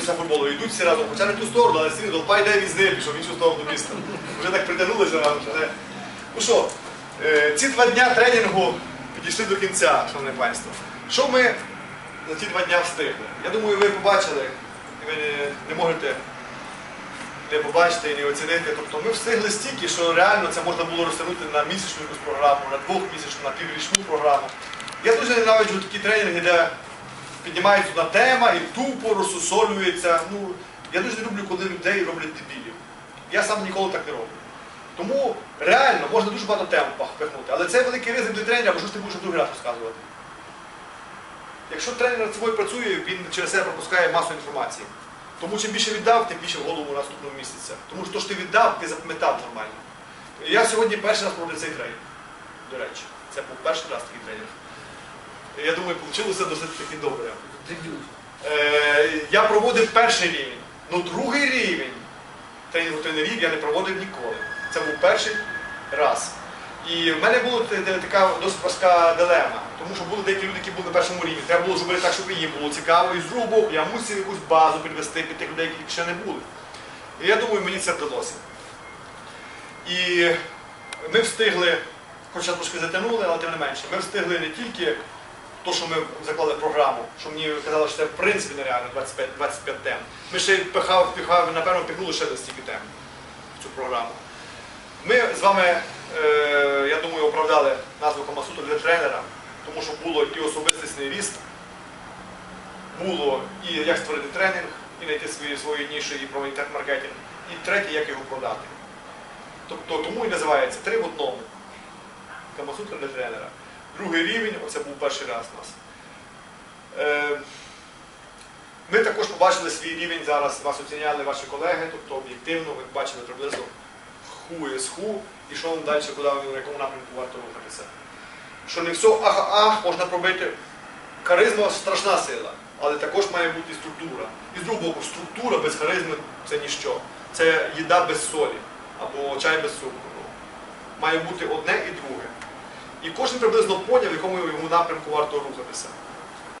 після футболу, йдуть всі разом, хоча не ту сторону, але всі толпа йде різни, пішов в іншу сторону міста. Вже так притягнулися разом. що Ну що, е, ці два дня тренінгу підійшли до кінця, шановне панство. Що ми за ці два дня встигли? Я думаю, ви побачили, і ви не можете не побачити і не оцінити. Тобто ми встигли стільки, що реально це можна було розтягнути на місячну якусь програму, на двохмісячну, на піврічну програму. Я дуже ненавиджу такі тренінги, де піднімається одна тема і тупо розсусолюється. Ну, я дуже не люблю, коли людей роблять дебілів. Я сам ніколи так не роблю. Тому реально можна дуже багато тем пихнути, але це великий ризик для тренера, бо що ж ти будеш другий раз розказувати. Якщо тренер над собою працює, він через себе пропускає масу інформації. Тому чим більше віддав, тим більше в голову наступного місяця. Тому що то, що ти віддав, ти запам'ятав нормально. Я сьогодні перший раз проводив цей тренінг. До речі, це був перший раз такий тренінг. Я думаю, вийшло досить таки добре. Е, я проводив перший рівень. Ну другий рівень тренінгу тренерів я не проводив ніколи. Це був перший раз. І в мене була та- та- така досить важка дилема, тому що були деякі люди, які були на першому рівні. Треба було зробити так, щоб їм було цікаво. І з другого боку я мусив якусь базу підвести під тих людей, які ще не були. І я думаю, мені це вдалося. І ми встигли, хоча трошки затягнули, але тим не менше, ми встигли не тільки то, що ми заклали програму, що мені казали, що це в принципі нереально 25, 25 тем. Ми ще й пихав, пихав, напевно, пихнули ще до стільки тем в цю програму. Ми з вами, е, я думаю, оправдали назву Камасуту для тренера, тому що було і особистісний ріст, було і як створити тренінг, і знайти свої, свої ніші, і про інтернет-маркетинг, і третє, як його продати. Тобто тому і називається три в одному. Камасутра для тренера. Другий рівень, оце був перший раз у нас. Е, Ми також побачили свій рівень зараз, вас оціняли ваші колеги, тобто об'єктивно ви бачили приблизно ху з ху, і що вам далі, куди в якому напрямку варто рухатися. Що не все ах-ах можна пробити. Харизма страшна сила, але також має бути структура. І з другого боку, структура без харизми це ніщо. Це їда без солі або чай без цукру. Має бути одне і друге. І кожен приблизно поняв, в якому йому напрямку варто рухатися.